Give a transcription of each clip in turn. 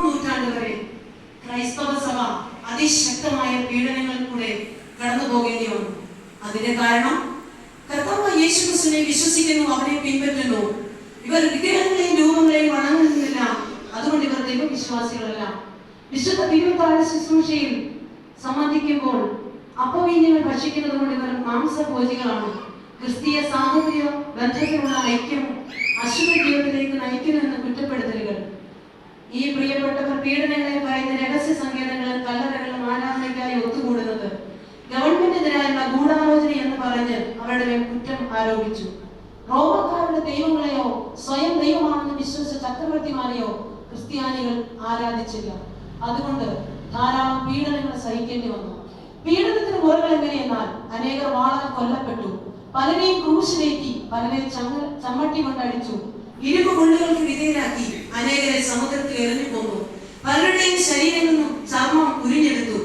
നൂറ്റാണ്ട് വരെ ക്രൈസ്തവ സഭ അതിശക്തമായ പീഡനങ്ങളിൽ കൂടെ കടന്നു പോകേണ്ടി വന്നു അതിന്റെ കാരണം കർത്താവ് യേശു ക്രിസ്തുവിനെ വിശ്വസിക്കുന്നു അവരെ പിൻപറ്റുന്നു. ഇവർ വിഗ്രഹങ്ങളെയും രൂപങ്ങളെയും വണങ്ങുന്നില്ല അതുകൊണ്ട് ഇവർ ദൈവവിശ്വാസികളല്ല. വിശുദ്ധ തിരുവത്താഴ ശുശ്രൂഷയിൽ സംബന്ധിക്കുമ്പോൾ അപ്പവീന്യങ്ങൾ ഭക്ഷിക്കുന്നത് കൊണ്ട് ഇവർ മാംസഭോജികളാണ്. ക്രിസ്തീയ സാമൂഹിക ബന്ധത്തിലുള്ള ഐക്യം അശുഭ ജീവിതത്തിലേക്ക് നയിക്കുന്നു എന്ന കുറ്റപ്പെടുത്തലുകൾ ഈ പ്രിയപ്പെട്ടവർ പീഡനങ്ങളെ പറയുന്ന രഹസ്യ സങ്കേതങ്ങളും കല്ലറകളും ആരാധനയ്ക്കായി ഒത്തുകൂടുന്നത്. ഗവൺമെന്റിനെതിരായുള്ള ഗൂഢാലോചന എന്ന് പറഞ്ഞ് അവരുടെ കുറ്റം ആരോപിച്ചു. റോമക്കാരുടെ ദൈവങ്ങളെയോ സ്വയം ദൈവമാണെന്ന് വിശ്വസിച്ച ചക്രവർത്തിമാരെയോ ക്രിസ്ത്യാനികൾ ആരാധിച്ചില്ല. അതുകൊണ്ട് ധാരാളം പീഡനങ്ങൾ സഹിക്കേണ്ടി വന്നു. പീഡനത്തിന് മുറകൾ എങ്ങനെയെന്നാൽ അനേകർ വാളാൽ കൊല്ലപ്പെട്ടു. പലരെയും ക്രൂശിലേറ്റി പലരെ ചമ്മട്ടി കൊണ്ടടിച്ചു. ഇരുമ്പ് മുള്ളുകൾക്ക് വിധേയരാക്കി. അനേകരെ സമുദ്രത്തിൽ എറിഞ്ഞു കൊന്നു പലരുടെയും ശരീരം നിന്നും ചർമ്മം ഉരിഞ്ഞെടുത്തു.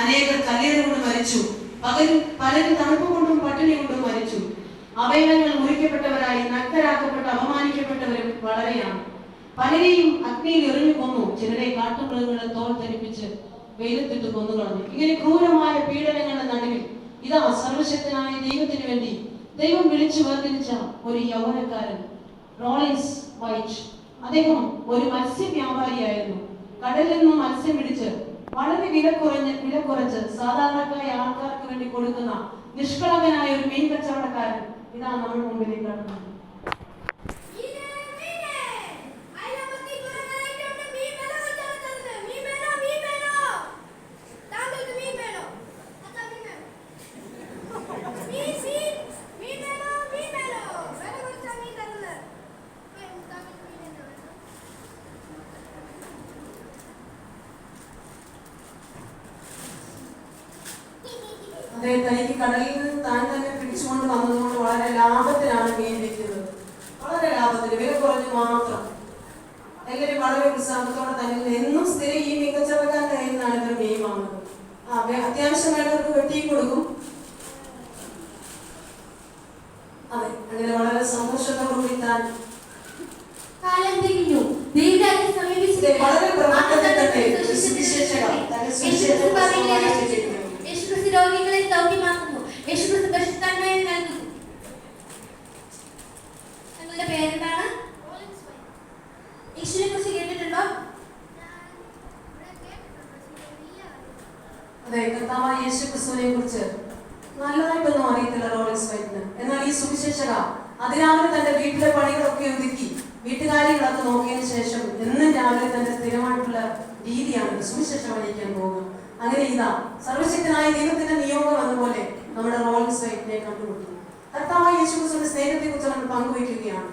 അനേകർ കല്ലേറ് മരിച്ചു. പകലും പലരും തണുപ്പ് കൊണ്ടും പട്ടിണി കൊണ്ടും മരിച്ചു. അവയവങ്ങൾ മുറിക്കപ്പെട്ടവരായി നഗ്നരാക്കപ്പെട്ട അപമാനിക്കപ്പെട്ടവരും വളരെയാണ്. പലരെയും അഗ്നിയിൽ എറിഞ്ഞു കൊന്നു. ചിലരെ കാട്ടുമൃഗങ്ങളെ തോൾ ധരിപ്പിച്ച് വെയിലത്തിട്ട് കൊന്നുകളഞ്ഞു ഇങ്ങനെ ക്രൂരമായ പീഡനങ്ങളുടെ നടുവിൽ ഇതാ സർവശക്തനായ ദൈവത്തിന് വേണ്ടി ദൈവം വിളിച്ചു വേർതിരിച്ച ഒരു യൗവനക്കാരൻ റോളിൻസ് വൈറ്റ്. അദ്ദേഹം ഒരു മത്സ്യ വ്യാപാരിയായിരുന്നു കടലിൽ നിന്നും മത്സ്യം പിടിച്ച് വളരെ വില കുറഞ്ഞ് വില കുറച്ച് സാധാരണക്കാരായ ആൾക്കാർക്ക് വേണ്ടി കൊടുക്കുന്ന നിഷ്കളങ്കനായ ഒരു മീൻ കച്ചവടക്കാരൻ ഇതാണ് നമ്മുടെ മുമ്പിലേക്ക് കടന്നു മീനെ മീനെ അയലമത്തി കുറവായിട്ടുണ്ട് മീൻ വേണോ വെച്ചാൽ മീൻ വേണോ മീൻ വേണോ താങ്കൾക്ക് മീൻ വേണോ അച്ഛാ മീൻ വേണോ മീൻ മീൻ മീൻ വേണോ മീൻ വേണോ വില കൊടുത്താ മീൻ തരുന്നത് താങ്കൾക്ക് മീൻ എന്നാ വേണം അതെ തനിക്ക് കടലിൽ നിന്ന് താൻ തന്നെ പിടിച്ചുകൊണ്ട് വന്നതുകൊണ്ട് വളരെ ലാഭത്തിനാണ് മീൻ വിൽക്കുന്നത് വളരെ ലാഭത്തിന് വില കുറഞ്ഞു മാത്രം. എല്ലാവരും വളരെ ഉത്സാഹത്തോടെ തന്നെ എന്നും സ്ഥിരം ഈ മികച്ചവക്കാൻ കഴിയുന്നതാണ് നിന്നാണ് ഇവർ മീൻ വാങ്ങുന്നത്. അത്യാവശ്യം വേണ്ടവർക്ക് വെട്ടി കൊടുക്കും അതെ അങ്ങനെ വളരെ സന്തോഷത്തോടുകൂടി താൻ കാലം തിരിഞ്ഞു ദൈവരാജ്യം സമീപിച്ചിരിക്കുന്നു. ഇത് വളരെ പ്രവർത്തനം തന്നെ. യേശുക്രിസ്തു സുവിശേഷകർ. തന്റെ സുവിശേഷം യേശുക്രിസ്തു പറയുന്നത് പ്രസംഗം ചെയ്തിരിക്കുന്നു. യേശുക്രിസ്തു രോഗികളെ സൗഖ്യമാക്കുന്നു യേശുക്രിസ്തു പരിശുദ്ധാത്മാവിനെ നൽകുന്നു നിങ്ങളുടെ പേരെന്താണ് യേശുവിനെ കുറിച്ച് കേട്ടിട്ടുണ്ടോ അതെ കർത്താവായ യേശു ക്രിസ്തുവിനെ കുറിച്ച് നല്ലതായിട്ടൊന്നും അറിയത്തില്ല റോളിൻസ് വൈറ്റിന് എന്നാൽ ഈ സുവിശേഷക അതിരാവിലെ തന്റെ വീട്ടിലെ പണികളൊക്കെ ഒതുക്കി വീട്ടുകാര്യങ്ങളൊക്കെ നോക്കിയതിനു ശേഷം എന്നും രാവിലെ തന്റെ സ്ഥിരമായിട്ടുള്ള രീതിയാണ് സുവിശേഷം പോകുക അങ്ങനെ ഇതാ സർവശക്തനായ ദൈവത്തിന്റെ നിയോഗം എന്നപോലെ നമ്മുടെ റോളിൻസ് വൈറ്റിനെ കണ്ടുമുട്ടി കർത്താവായ യേശു ക്രിസ്തുവിന്റെ സ്നേഹത്തെ കുറിച്ച് നമ്മൾ പങ്കുവയ്ക്കുകയാണ്.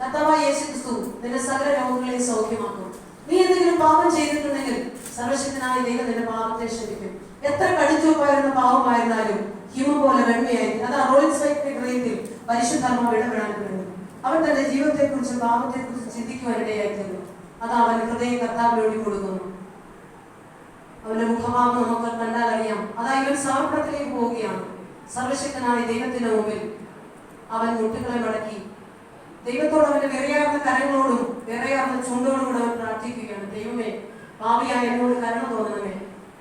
കർത്താവായ യേശു ക്രിസ്തു നിന്റെ സകല രോഗങ്ങളെയും സൗഖ്യമാക്കും. നീ എന്തെങ്കിലും പാപം ചെയ്തിട്ടുണ്ടെങ്കിൽ സർവശക്തനായ ദൈവം നിന്റെ പാപത്തെ ക്ഷമിക്കും. എത്ര കടിച്ചുപ്പായിരുന്ന പാവമായിരുന്നാലും ഹിമം പോലെ വെണ്മയായി അത് റോളിൻസ് വൈറ്റിന്റെ ഹൃദയത്തിൽ പരിശുദ്ധാത്മാവ് ഇടപെടാൻ കഴിയും അവൻ തന്റെ ജീവിതത്തെ കുറിച്ച് പാപത്തെ കുറിച്ച് ചിന്തിക്കുവാനിടയായിത്തീർന്നു. അത് അവൻ ഹൃദയം കർത്താവിനോടി കൊടുക്കുന്നു. അവന്റെ മുഖഭാവം നമുക്ക് കണ്ടാൽ അറിയാം അതായത് ഇവൻ സമർപ്പണത്തിലേക്ക് പോവുകയാണ്. സർവശക്തനായ ദൈവത്തിന്റെ മുമ്പിൽ അവൻ മുട്ടുകളെ മടക്കി. ദൈവത്തോട് അവന്റെ വിറയാർന്ന കരങ്ങളോടും വിറയാർന്ന കൂടെ അവൻ പ്രാർത്ഥിക്കുകയാണ്. ദൈവമേ പാപിയായ എന്നോട് കരുണ തോന്നണമേ.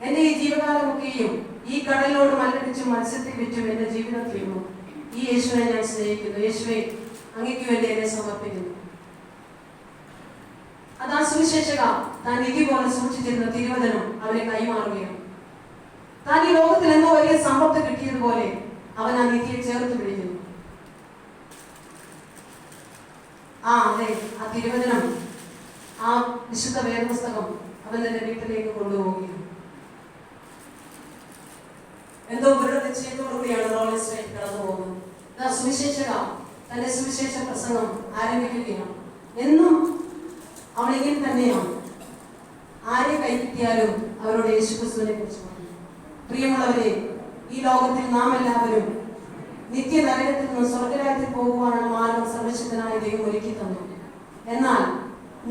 എന്റെ ഈ ജീവകാലമൊക്കെയും ഈ കടലിനോട് മല്ലടിച്ചും മത്സ്യത്തിൽ വിറ്റും എന്റെ ജീവിതത്തിൽ ഈ യേശുവിനെ ഞാൻ സ്നേഹിക്കുന്നു. യേശുവെ അങ്ങേക്ക് വേണ്ടി എന്നെ സമർപ്പിക്കുന്നു. അതാ സുവിശേഷക. താൻ നിധി പോലെ സൂക്ഷിച്ചിരുന്ന തിരുവചനം അവനെ കൈമാറുകയാണ്. താൻ ഈ ലോകത്തിൽ എന്തോ വലിയ സമ്പത്ത് കിട്ടിയതുപോലെ അവൻ ആ നിധിയെ ചേർത്ത് പിടിക്കുന്നു. ആ അതെ ആ തിരുവചനം ആ വിശുദ്ധ വേദപുസ്തകം അവൻ തന്റെ വീട്ടിലേക്ക് കൊണ്ടുപോവുകയാണ്. എന്തോ ദൃഢ നിശ്ചയത്തോടുകൂടിയാണ് റോളിൻസ് വൈറ്റ് കടന്നു പോകുന്നത് സുവിശേഷക. തന്റെ സുവിശേഷ പ്രസംഗം ആരംഭിക്കുകയാണ്. എന്നും ഇങ്ങനെ തന്നെയാണ്. ആരെ കൈപ്പറ്റിയാലും അവരോട് യേശുക്രിസ്തുവിനെ കുറിച്ച് പറഞ്ഞു പ്രിയമുള്ളവരെ ഈ ലോകത്തിൽ നാം എല്ലാവരും നിത്യ നരകത്തിൽ നിന്ന് സ്വർഗരാജ്യത്തിൽ പോകുവാനുള്ള മാർഗം സർവശക്തനായ ദൈവം ഒരുക്കി തന്നു. എന്നാൽ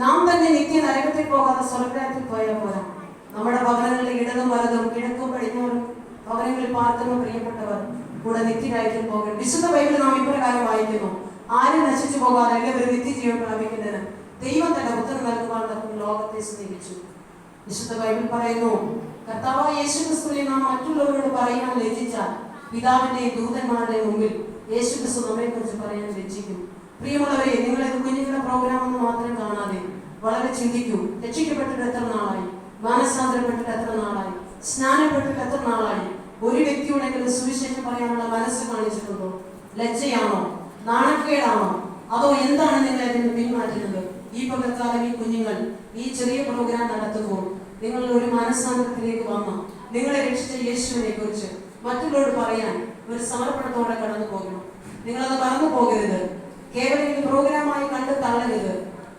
നാം തന്നെ നിത്യ പോകാതെ സ്വർഗരാജ്യത്തിൽ പോയാൽ പോരാ. നമ്മുടെ ഭവനങ്ങളുടെ ഇടതും വലതും കിഴക്കും പടിഞ്ഞാറും ഭവനങ്ങളിൽ പാർക്കുന്ന പ്രിയപ്പെട്ടവർ കൂടെ നിത്യരാജ്യത്തിൽ പോകണം. വിശുദ്ധ ബൈബിൾ നാം ഇപ്രകാരം വായിക്കുന്നു. ആരും നശിച്ചു പോകാതെ എല്ലാവരും നിത്യജീവൻ പ്രാപിക്കുന്നതിന് ദൈവം തന്റെ ഉത്തരം നൽകുവാൻ ലോകത്തെ സ്നേഹിച്ചു. വിശുദ്ധ ബൈബിൾ പറയുന്നു കർത്താവായ യേശു ക്രിസ്തുവിനെ നാം മറ്റുള്ളവരോട് പറയാൻ ലജിച്ചാൽ പിതാവിന്റെയും ദൂതന്മാരുടെ മുമ്പിൽ യേശു ക്രിസ്തു നമ്മെ കുറിച്ച് പറയാൻ ലജ്ജിക്കും. പ്രിയമുള്ളവരെ നിങ്ങൾ ഇത് കുഞ്ഞുങ്ങളുടെ പ്രോഗ്രാം എന്ന് മാത്രം കാണാതെ വളരെ ചിന്തിക്കൂ. രക്ഷിക്കപ്പെട്ടിട്ട് എത്ര നാളായി? മാനസാന്തരപ്പെട്ടിട്ട് എത്ര നാളായി? സ്നാനപ്പെട്ടിട്ട് എത്ര നാളായി? ഒരു വ്യക്തിയോടെങ്കിലും സുവിശേഷം പറയാനുള്ള മനസ്സ് കാണിച്ചിട്ടുണ്ടോ? ലജ്ജയാണോ? നാണക്കേടാണോ? അതോ എന്താണ് നിങ്ങൾ അതിന് പിന്മാറ്റുന്നത്? ഈ പകർത്താലവി കുഞ്ഞുങ്ങൾ ഈ ചെറിയ പ്രോഗ്രാം നടത്തുമ്പോൾ നിങ്ങൾ ഒരു മാനസാന്തരത്തിലേക്ക് വന്ന് നിങ്ങളെ രക്ഷിച്ച യേശുവിനെ കുറിച്ച് മറ്റുള്ളവരോട് പറയാൻ ഒരു സമർപ്പണത്തോടെ കടന്നു പോകണം. നിങ്ങളത് മറന്നു പോകരുത്. കേവലം ഈ പ്രോഗ്രാമായി കണ്ട് തള്ളരുത്.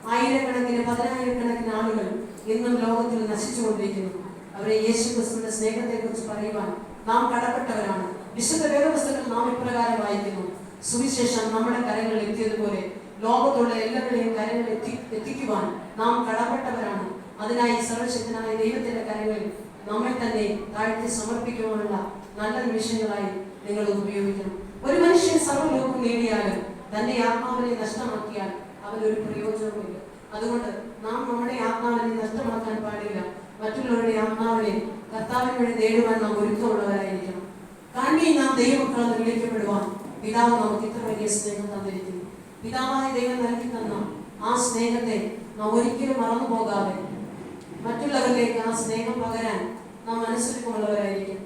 ആയിരക്കണക്കിന് പതിനായിരക്കണക്കിന് ആളുകൾ ഇന്നും ലോകത്തിൽ നശിച്ചുകൊണ്ടിരിക്കുന്നു. അവരെ യേശു ക്രിസ്തുവിന്റെ സ്നേഹത്തെ കുറിച്ച് പറയുവാൻ നാം കടപ്പെട്ടവരാണ്. വിശുദ്ധ വേദപുസ്തകത്തിൽ നാം ഇപ്രകാരം വായിക്കുന്നു. സുവിശേഷം നമ്മുടെ കരങ്ങളിൽ എത്തിയതുപോലെ ലോകത്തുള്ള എല്ലാവരുടെയും കരങ്ങളിൽ എത്തി എത്തിക്കുവാൻ നാം കടപ്പെട്ടവരാണ്. അതിനായി സർവശക്തനായ ദൈവത്തിന്റെ കരങ്ങളിൽ നമ്മെ തന്നെ താഴ്ത്തി സമർപ്പിക്കുവാനുള്ള നല്ല നിമിഷങ്ങളായി നിങ്ങൾ ഉപയോഗിക്കണം. ഒരു മനുഷ്യൻ സർവലോകം നേടിയാലും തന്റെ ആത്മാവിനെ നഷ്ടമാക്കിയാൽ അവനൊരു പ്രയോജനവുമില്ല. അതുകൊണ്ട് നാം നമ്മുടെ ആത്മാവിനെ നഷ്ടമാക്കാൻ പാടില്ല. മറ്റുള്ളവരുടെ ആത്മാവിനെ കർത്താവിന് വേണ്ടി നേടുവാൻ നാം ഒരുക്കമുള്ളവരായിരിക്കണം. കാണി നാം ദൈവമക്കളെന്ന് വിളിക്കപ്പെടുവാൻ പിതാവ് നമുക്ക് ഇത്ര വലിയ സ്നേഹം തന്നിരിക്കുന്നു. പിതാവായ ദൈവം നൽകി തന്ന. ആ സ്നേഹത്തെ നാം ഒരിക്കലും മറന്നു പോകാതെ മറ്റുള്ളവരിലേക്ക് ആ സ്നേഹം പകരാൻ നാം മനസ്സൊരുക്കമുള്ളവരായിരിക്കും.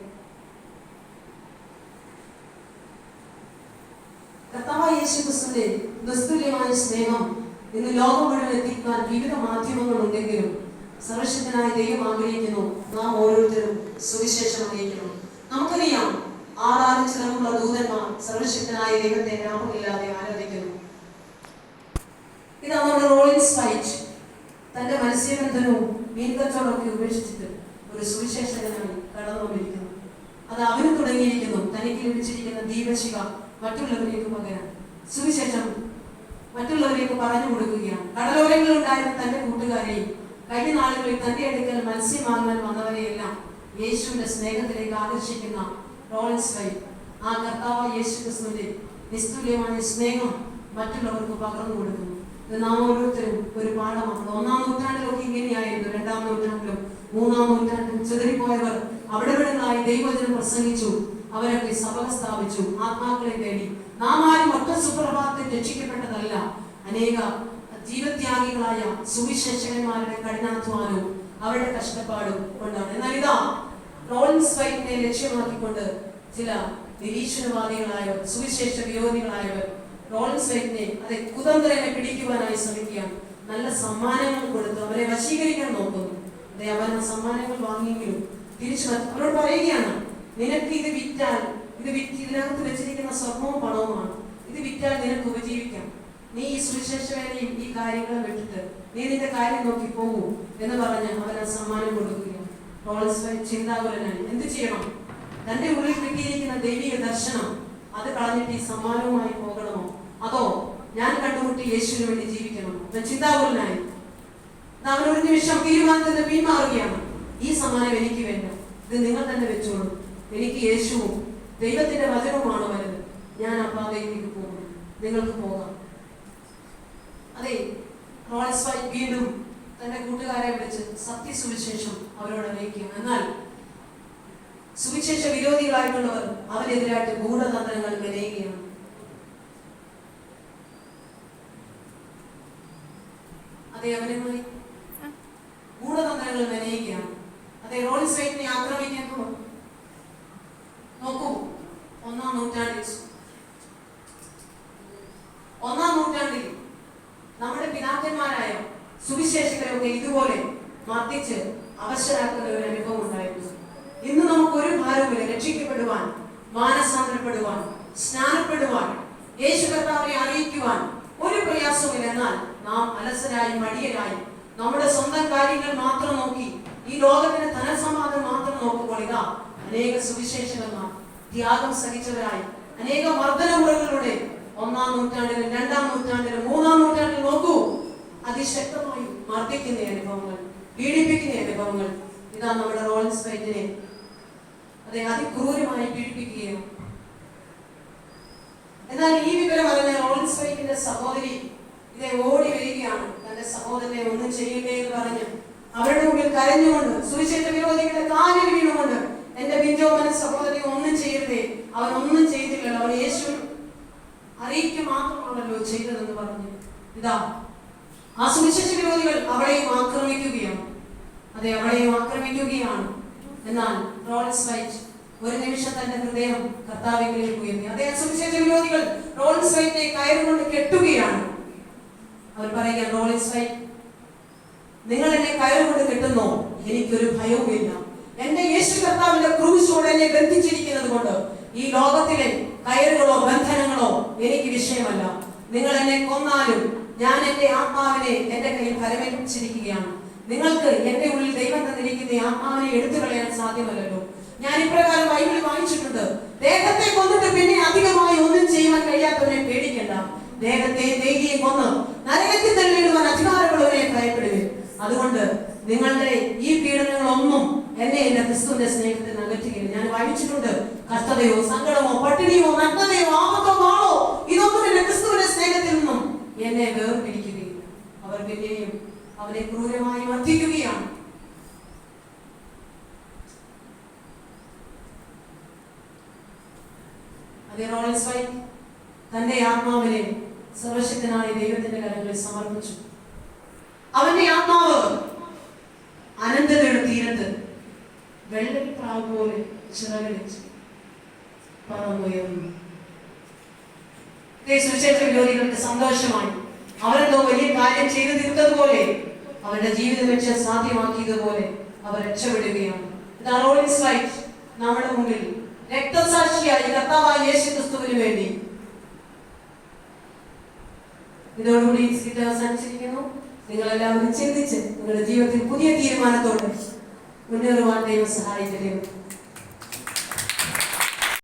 കർത്താവായ യേശുക്രിസ്തുവിന്റെ ദുസ്തുല്യമായ സ്നേഹം ഇന്ന് ലോകം മുഴുവൻ എത്തിക്കാൻ വിവിധ മാധ്യമങ്ങൾ ഉണ്ടെങ്കിലും സർവശക്തനായ ദൈവം ആഗ്രഹിക്കുന്നു. നാം ഓരോരുത്തരും സുവിശേഷം അറിയിക്കണം നമുക്കറിയാം ആറാറ് ചിലമുള്ള ദൂതന്മാർ സർവശക്തനായ ദൈവത്തെ രാമമില്ലാതെ ആരാധിക്കുന്നു. ഇതാണ് നമ്മുടെ റോളിൻസ് വൈറ്റ് തന്റെ മത്സ്യബന്ധനവും മീൻ കച്ചവടമൊക്കെ ഉപേക്ഷിച്ചിട്ട് ഒരു സുവിശേഷകനായി കടന്നുകൊണ്ടിരിക്കുന്നു അത് അവന് തുടങ്ങിയിരിക്കുന്നു. തനിക്ക് ലഭിച്ചിരിക്കുന്ന ദീപശിക മറ്റുള്ളവരിലേക്ക് പകരാൻ. സുവിശേഷം മറ്റുള്ളവരിലേക്ക് പറഞ്ഞു കൊടുക്കുകയാണ്. കടലോരങ്ങളിൽ ഉണ്ടായിരുന്ന തന്റെ കൂട്ടുകാരെയും കഴിഞ്ഞ നാളുകളിൽ തന്റെ അടുക്കൽ മത്സ്യം വാങ്ങാൻ വന്നവരെയെല്ലാം യേശുവിന്റെ സ്നേഹത്തിലേക്ക് ആകർഷിക്കുന്ന റോളൻസ് വൈ ആ കർത്താവ് യേശു ക്രിസ്തുവിന്റെ നിസ്തുല്യമായ സ്നേഹം മറ്റുള്ളവർക്ക് പകർന്നു കൊടുക്കുന്നു. നാം ഓരോരുത്തരും ഒരു പാഠമാണ് ഒന്നാം നൂറ്റാണ്ടിലൊക്കെ ഇങ്ങനെയായിരുന്നു. രണ്ടാം നൂറ്റാണ്ടിലും മൂന്നാം നൂറ്റാണ്ടിലും പോയവർ അവിടെ ഇവിടങ്ങളായി ദൈവജനം പ്രസംഗിച്ചു. അവരൊക്കെ സഭ സ്ഥാപിച്ചു. ആത്മാക്കളെ തേടി. നാം ആരും ഒറ്റ സുപ്രഭാതത്തിൽ രക്ഷിക്കപ്പെട്ടതല്ല. അനേക ജീവത്യാഗികളായ സുവിശേഷകന്മാരുടെ കഠിനാധ്വാനവും അവരുടെ കഷ്ടപ്പാടും കൊണ്ടാണ്. എന്നാൽ ഇതാ റോളിൻസ് വൈറ്റിനെ ലക്ഷ്യമാക്കിക്കൊണ്ട് ചില നിരീക്ഷണവാദികളായവർ സുവിശേഷ വിരോധികളായവർ റോളിൻസ് വൈറ്റിനെ അതെ കുതന്ത്രനെ പിടിക്കുവാനായി ശ്രമിക്കുകയാണ്. നല്ല സമ്മാനങ്ങൾ കൊടുത്ത് അവരെ വശീകരിക്കാൻ നോക്കുന്നു. അതെ അവൻ ആ സമ്മാനങ്ങൾ വാങ്ങിയെങ്കിലും തിരിച്ചു അവരോട് പറയുകയാണ് നിനക്ക് ഇത് വിറ്റാൽ ഇത് വിറ്റ് ഇതിനകത്ത് വെച്ചിരിക്കുന്ന സ്വർണവും പണവുമാണ്. ഇത് വിറ്റാൽ നിനക്ക് ഉപജീവിക്കാം. നീ ഈ സുവിശേഷ ഈ കാര്യങ്ങളും വിട്ടിട്ട് നീ നിന്റെ കാര്യം നോക്കി പോകൂ എന്ന് പറഞ്ഞ് അവൻ ആ സമ്മാനം കൊടുക്കുകയാണ്. വൈറ്റ് ചിന്താകുലനായി എന്ത് ചെയ്യണം? തന്റെ ഉള്ളിൽ കിട്ടിയിരിക്കുന്ന ദൈവിക ദർശനം അത് കളഞ്ഞിട്ട് ഈ സമ്മാനവുമായി പോകണമോ? അതോ ഞാൻ കണ്ടുമുട്ടി യേശുവിന് വേണ്ടി ജീവിക്കണം അവൻ ചിന്താകുലനായി. അവൻ ഒരു നിമിഷം തീരുമാനത്തിൽ നിന്ന് പിന്മാറുകയാണ് ഈ സമ്മാനം എനിക്ക് വേണ്ട. ഇത് നിങ്ങൾ തന്നെ വെച്ചോളൂ. എനിക്ക് യേശുവും ദൈവത്തിന്റെ വചനവുമാണ് വരുന്നത് ഞാൻ അപ്പാതയിലേക്ക് പാതയിലേക്ക് പോകും. നിങ്ങൾക്ക് പോകാം. അതെ റോളസ് വീണ്ടും തന്റെ കൂട്ടുകാരെ വിളിച്ച് സത്യസുവിശേഷം അവരോട് അറിയിക്കും എന്നാൽ സുവിശേഷ വിരോധികളായിട്ടുള്ളവർ അവരെതിരായിട്ട് ഗൂഢതന്ത്രങ്ങൾ മെനയുകയാണ് അതെ അവരുമായി ഗൂഢതന്ത്രങ്ങൾ മെനയുകയാണ് അതെ റോൾ വൈറ്റിനെ ആക്രമിക്കാൻ പോകും നോക്കൂ. ഒന്നാം നൂറ്റാണ്ടിൽ. ഒന്നാം നൂറ്റാണ്ടിൽ നമ്മുടെ പിതാക്കന്മാരായ സുവിശേഷകരൊക്കെ ഇതുപോലെ മർദ്ദിച്ച് അവശരാക്കുന്ന ഒരു അനുഭവം ഉണ്ടായിരുന്നു. ഇന്ന് നമുക്ക് ഒരു ഭാരവുമില്ല. രക്ഷിക്കപ്പെടുവാൻ മാനസാന്തരപ്പെടുവാൻ സ്നാനപ്പെടുവാൻ യേശു കർത്താവിനെ അറിയിക്കുവാൻ ഒരു പ്രയാസവുമില്ല എന്നാൽ നാം മടിയനായി. നമ്മുടെ സ്വന്തം കാര്യങ്ങൾ മാത്രം നോക്കി ഈ ലോകത്തിന്റെ ധനസമാധാനം മാത്രം നോക്കുമ്പോൾ ഇതാ അനേക സുവിശേഷകന്മാർ ത്യാഗം സഹിച്ചവരായി. അനേക മർദ്ദനമുറകളിലൂടെ ഒന്നാം നൂറ്റാണ്ടിലും രണ്ടാം നൂറ്റാണ്ടിലും മൂന്നാം നൂറ്റാണ്ടിലും നോക്കൂ. അതിശക്തമായി മർദ്ദിക്കുന്ന അനുഭവങ്ങൾ പീഡിപ്പിക്കുന്ന അനുഭവങ്ങൾ. ഇതാ നമ്മുടെ റോൾസ് വൈറ്റിനെ അതെ അതിക്രൂരമായി പീഡിപ്പിക്കുകയും എന്നാൽ ഈ വിവരം അറിഞ്ഞ റോൾസ് വൈറ്റിന്റെ സഹോദരി ഇതേ ഓടി വരികയാണ്. സഹോദരനെ ഒന്നും ചെയ്യട്ടെ എന്ന് പറഞ്ഞു. അവരുടെ മുമ്പിൽ കരഞ്ഞുകൊണ്ട് സുവിശേഷ വിരോധികളുടെ കാലിൽ വീണുകൊണ്ട് എന്റെ ബിഞ്ചോമന സഹോദരി ഒന്നും ചെയ്യരുതേ. അവൻ ഒന്നും ചെയ്തില്ലല്ലോ അവൻ യേശു അറിയിക്കുക മാത്രമാണല്ലോ ചെയ്തതെന്ന് പറഞ്ഞു. ഇതാ ആ സുവിശേഷ വിരോധികൾ അവളെയും ആക്രമിക്കുകയാണ്. അതെ അവളെയും ആക്രമിക്കുകയാണ്. എന്നാൽ റോൾസ് വൈറ്റ് ഒരു നിമിഷം തന്റെ ഹൃദയം കർത്താവിലേക്ക് ഉയർത്തി. അതേ സുവിശേഷ വിരോധികൾ റോൾസ് വൈറ്റിനെ കയറുകൊണ്ട് കെട്ടുകയാണ്. അവർ പറയുക വൈറ്റ് നിങ്ങൾ എന്നെ കയറുകൊണ്ട് കിട്ടുന്നു? എനിക്കൊരു ഭയവുമില്ല. എന്റെ യേശു കർത്താവിന്റെ ക്രൂശോട് എന്നെ ബന്ധിച്ചിരിക്കുന്നത് കൊണ്ട് ഈ ലോകത്തിലെ കയറുകളോ ബന്ധനങ്ങളോ എനിക്ക് വിഷയമല്ല. നിങ്ങൾ എന്നെ കൊന്നാലും ഞാൻ എന്റെ ആത്മാവിനെ എന്റെ കയ്യിൽ പരമേൽപ്പിച്ചിരിക്കുകയാണ്. നിങ്ങൾക്ക് എന്റെ ഉള്ളിൽ ദൈവം തന്നിരിക്കുന്ന ആത്മാവിനെ എടുത്തു കളയാൻ സാധ്യമല്ലല്ലോ. ഞാൻ ഇപ്രകാരം ബൈബിളിൽ വായിച്ചിട്ടുണ്ട്. ദേഹത്തെ കൊന്നിട്ട് പിന്നെ അധികമായി ഒന്നും ചെയ്യാൻ കഴിയാത്തവരെ പേടിക്കണ്ട. ദേഹത്തെ ദേഹിയെ കൊന്ന് നരകത്തിൽ തള്ളിയിടുവാൻ അധികാരമുള്ളവരെ ഭയപ്പെടുവേ അതുകൊണ്ട് നിങ്ങളുടെ ഈ പീഡനങ്ങളൊന്നും എന്നെ എന്റെ ക്രിസ്തുവിന്റെ സ്നേഹത്തിൽ അകറ്റുകയില്ല. ഞാൻ വായിച്ചിട്ടുണ്ട് കഷ്ടതയോ സങ്കടമോ പട്ടിണിയോ നഗ്നതയോ ആപത്തോ വാളോ ഇതൊന്നും എന്റെ ക്രിസ്തുവിന്റെ സ്നേഹത്തിൽ നിന്നും എന്നെ വേർപിരിക്കുകയില്ല. അവർ പിന്നെയും അവരെ ക്രൂരമായി മർദ്ദിക്കുകയാണ്. അതേ റോളൻസ് വൈ തന്റെ ആത്മാവിനെ സർവശക്തനായ ദൈവത്തിന്റെ കരങ്ങളിൽ സമർപ്പിച്ചു. അവന്റെ ആത്മാവ് അനന്തതയുടെ തീരത്ത് വെള്ളപ്രാവ് പോലെ ചിറകടിച്ച് പറന്നുയർന്നു. സുവിശേഷ വിരോധികളുടെ സന്തോഷമായി അവരെന്തോ വലിയ കാര്യം ചെയ്തു തീർത്തതുപോലെ അവരുടെ ജീവിത ലക്ഷ്യം സാധ്യമാക്കിയതുപോലെ അവർ രക്ഷപ്പെടുകയാണ്. നമ്മുടെ മുമ്പിൽ രക്തസാക്ഷിയായി കർത്താവായ യേശു ക്രിസ്തുവിന് വേണ്ടി ഇതോടുകൂടി സീറ്റ് അവസാനിച്ചിരിക്കുന്നു. നിങ്ങളെല്ലാവരും ചിന്തിച്ച് നിങ്ങളുടെ ജീവിതത്തിൽ പുതിയ തീരുമാനത്തോടെ മുന്നേറുവാൻ ദൈവം സഹായിക്കട്ടെ.